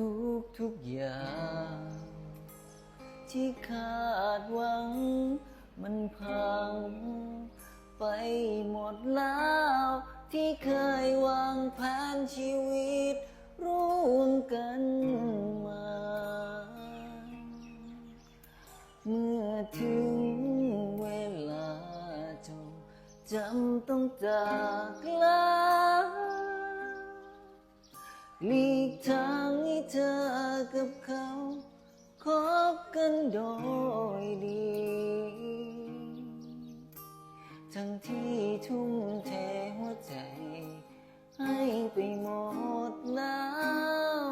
ทุกทุกอย่าง ที่ขาดหวัง มันพัง ไปหมดแล้ว ที่เคยวางแผนชีวิต ร่วมกันมา เมื่อถึงเวลาจงจำต้องจากลา หลีกทางให้เธอกับเขาคบกันโดยดี ทั้งที่ทุ่มเทหัวใจ ให้ไปหมดแล้ว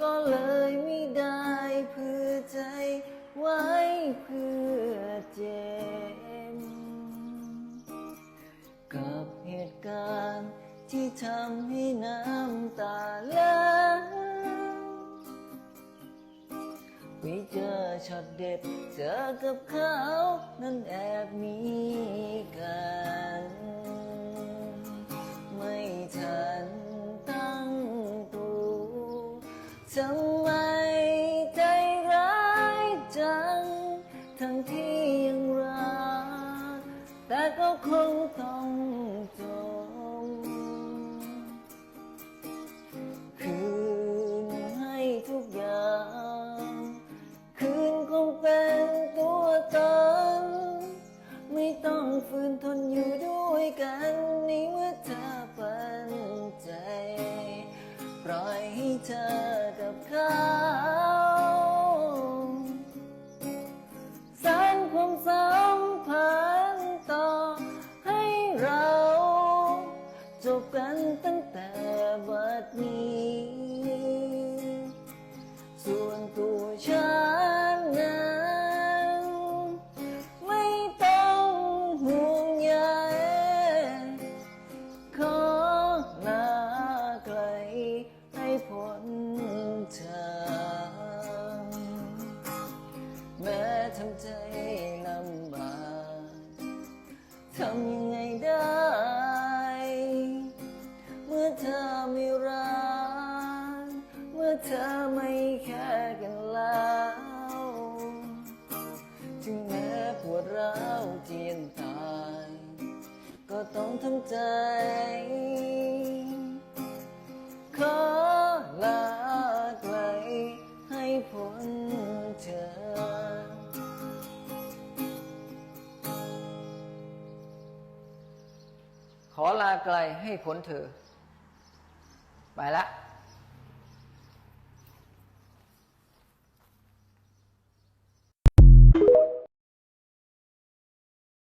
ก็เลยไม่ได้เพื่อใจไว้เพื่อ ที่ทำให้น้ำตาไหลไปเจอช็อตเด็ด เจอกับเขานั้นแอบมีกัน ไม่ทันตั้งตัวทำไมใจร้ายจัง ทั้งที่ยังรัก แต่ก็คงต้อง เธอกับเขาสางความสัมพันธ์ต่อให้เรา จบกันตั้งแต่บัดนี้ ต้องทำใจ ขอลาไกลให้พ้นเธอขอลาไกลให้พ้นเธอ ไปละ